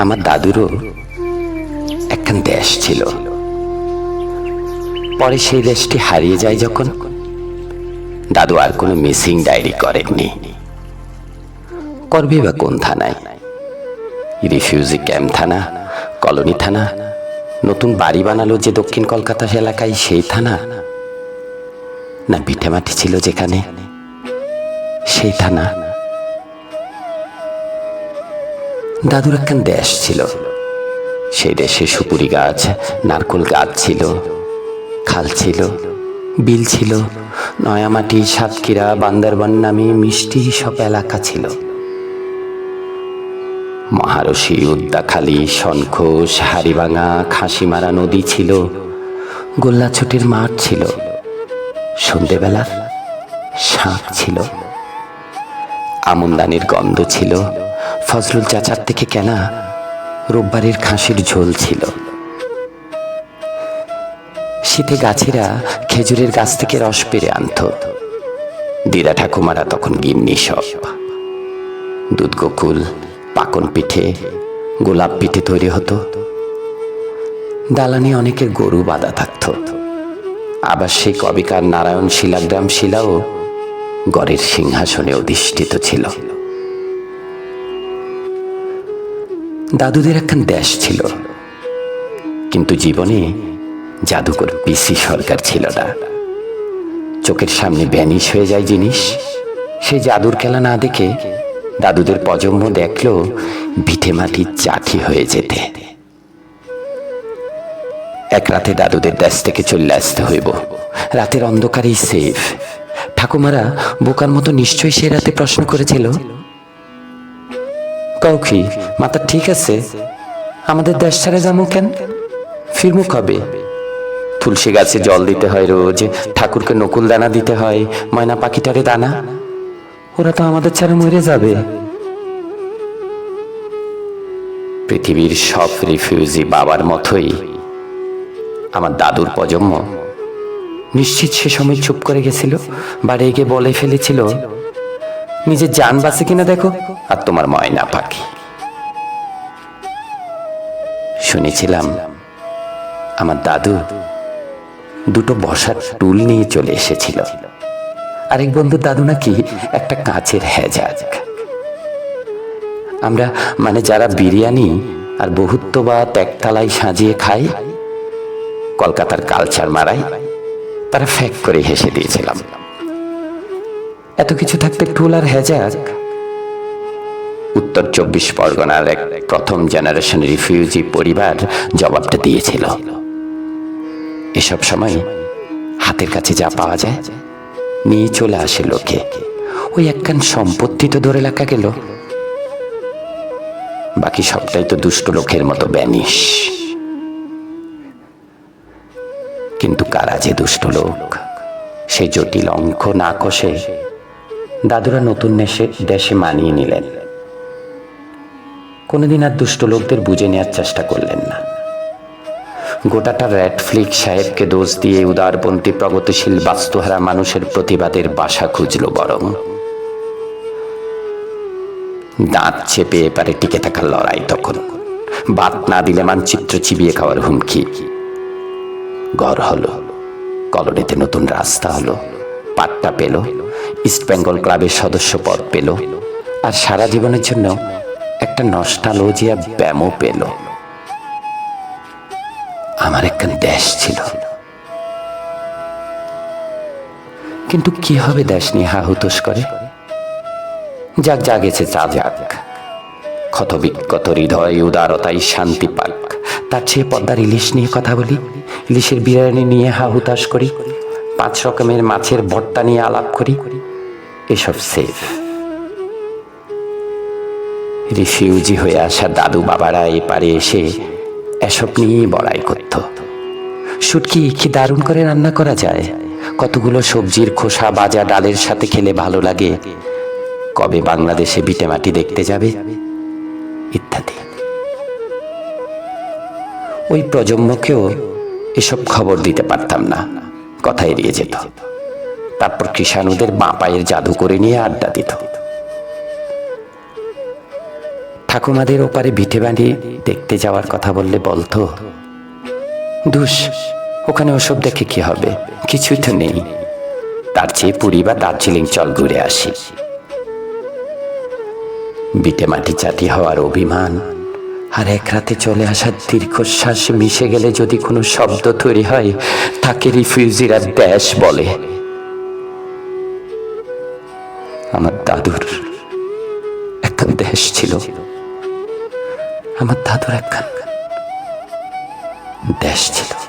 আমার দাদুরও একখান দেশ ছিল। পরে সেই দেশটি হারিয়ে যায় যখন দাদু আর কোনো মিসিং ডায়েরি করেননি। করবে বা কোন থানায়? রিফিউজি ক্যাম্প থানা, কলোনি থানা, নতুন বাড়ি বানালো যে দক্ষিণ কলকাতা এলাকায় সেই থানা? না ভিটেমাটি ছিল যেখানে? সেই থানা দাদুর একখান দেশ ছিল। সেই দেশে সুপুরি গাছ, নারকোল গাছ ছিল, খাল ছিল, বিল ছিল, নয়ামাটি, সাতক্ষীরা, বান্দরবান নামে মিষ্টি সব এলাকা ছিল। মহারশি, উদ্দাখালি শঙ্খোষ হারিভাঙা খাসিমারা নদী ছিল, গোল্লাছুটির মাঠ ছিল সন্ধেবেলা শাঁখ ছিল, আমনদানির গন্ধ ছিল ফজলুল চাচার থেকে কেনা রোববারের খাসির ঝোল ছিল। শীতে গাছেরা খেজুরের গাছ থেকে রস পেরে আনত। দিদা ঠাকুমারা তখন গিন্নি সব। দুধ গোকুল, পাকন পিঠে, গোলাপ পিঠে তৈরি হতো। দালানে অনেকের গরু বাঁধা থাকত। আবার সেই কবিকার নারায়ণ শিলাগ্রাম শিলাও গড়ের সিংহাসনে অধিষ্ঠিত ছিল। দাদুদের একখান দেশ ছিল। কিন্তু জীবনে জাদুকর পিসি সরকার ছিল না। চোখের সামনে ব্যানিশ হয়ে যায় জিনিস। সে জাদুর খেলা না দেখে দাদুদের প্রজন্ম দেখল ভিটে মাটির চাঠি হয়ে যেতে। এক রাতে দাদুদের দেশ থেকে চলে আসতে হইব। রাতের অন্ধকারেই সেফ ঠাকুমারা বোকার মতো নিশ্চয়ই সে রাতে প্রশ্ন করেছিল কৌখি মাথা ঠিক আছে? আমাদের দেশ ছেড়ে যাব কেন? ফিরমু কবে? তুলসী গাছে জল দিতে হয় রোজ, ঠাকুরকে নকুল দানা দিতে হয়, ময়না পাখিটারে দানা। ওরা তো আমাদের ছেড়ে মরে যাবে। পৃথিবীর সব রিফিউজি বাবার মতোই। আমার দাদুর প্রজন্ম নিশ্চিত সে সময় চুপ করে গেছিল, বাড়ি রেগে বলে ফেলেছিল নিজের জান বাঁচে কিনা দেখো, আর তোমার ময়না পাখি। শুনেছিলাম আমার দাদু দুটো বসার টুল নিয়ে চলে এসেছিল। আরেক বন্ধুর দাদু নাকি একটা কাঁচের হ্যাজাক আমরা মানে যারা বিরিয়ানি আর বহুত্ব বা ত্যাগতালায় সাজিয়ে খাই, কলকাতার কালচার মারাই, তারা ফ্যাক করে হেসে দিয়েছিলাম। এত কিছু থাকতে টুল আর হ্যাজাক উত্তর চব্বিশ পরগনার এক প্রথম জেনারেশন রিফিউজি পরিবার জবাবটা দিয়েছিল। এসব সময় হাতের কাছে যা পাওয়া যায় নিয়ে চলে আসে লোকে। ওই একখান সম্পত্তি তো ধরে রাখা গেল। বাকি সবটাই তো দুষ্ট লোকের মতো ব্যানিশ। কিন্তু কারা যে দুষ্ট লোক, সে জটিল অঙ্ক না কষে দাদুরা নতুন নেশে দেশে মানিয়ে নিলেন। কোনোদিন আর দুষ্ট লোকদের বুঝে নেওয়ার চেষ্টা করলেন না। গোটাটা র্যাটফ্লিক সাহেবকে দোষ দিয়ে উদারপন্থী, প্রগতিশীল, বাস্তুহারা মানুষের প্রতিবাদের বাসা খুঁজল বরং। দাঁত চেপে এপারে টিকে থাকার লড়াই তখন। বাদ না দিলে মানচিত্র চিবিয়ে খাওয়ার হুমকি। ঘর হলো, কলোনিতে নতুন রাস্তা হলো, পাট্টা পেল ইস্ট বেঙ্গল ক্লাবের সদস্য পদ পেল আর সারা জীবনের জন্য একটা নষ্টালজিয়া ব্যামও পেল। আমার একখান দেশ ছিল। কিন্তু কি হবে দেশ নিয়ে হা হাহুতোষ করে? যাক জাগেছে চা যাক। ক্ষত বিক্ষত হৃদয় উদারতাই শান্তি পাক। তার চেয়ে পদ্মার ইলিশ নিয়ে কথা বলি, ইলিশের বিরিয়ানি নিয়ে হা হুতাশ করি। পাঁচ রকমের মাছের ভর্তা নিয়ে আলাপ করি। এসব সেফ রিফিউজি হয়ে আসা দাদু বাবারা এপারে এসে এসব নিয়েই বড়াই করত। শুটকি কি দারুণ করে রান্না করা যায়? কতগুলো সবজির খোসা বাজা ডালের সাথে খেলে ভালো লাগে? কবে বাংলাদেশে বিটেমাটি দেখতে যাবে? ইত্যাদি। ওই প্রজন্মকেও এসব খবর দিতে পারতাম না। কথা এড়িয়ে যেত। তারপর কৃষাণুদের বাঁ পায়ের জাদু করে নিয়ে আড্ডা দিত। ঠাকুমাদের ওপারে ভিটে বাড়ি দেখতে যাওয়ার কথা বললে বলতো, দুষ, ওখানে ওসব দেখে কি হবে? কিছুই তো নেই। তার চেয়ে পুরী বা দার্জিলিং চল ঘুরে আসি। বিটে মাটি চাটি হওয়ার অভিমান আর এক রাতে চলে আসার দীর্ঘশ্বাস মিশে গেলে যদি কোনো শব্দ তৈরি হয়, তাকে রিফিউজিরা দেশ বলে। আমার দাদুর একখান দেশ ছিল। আমার দাদুর একখান দেশ ছিল।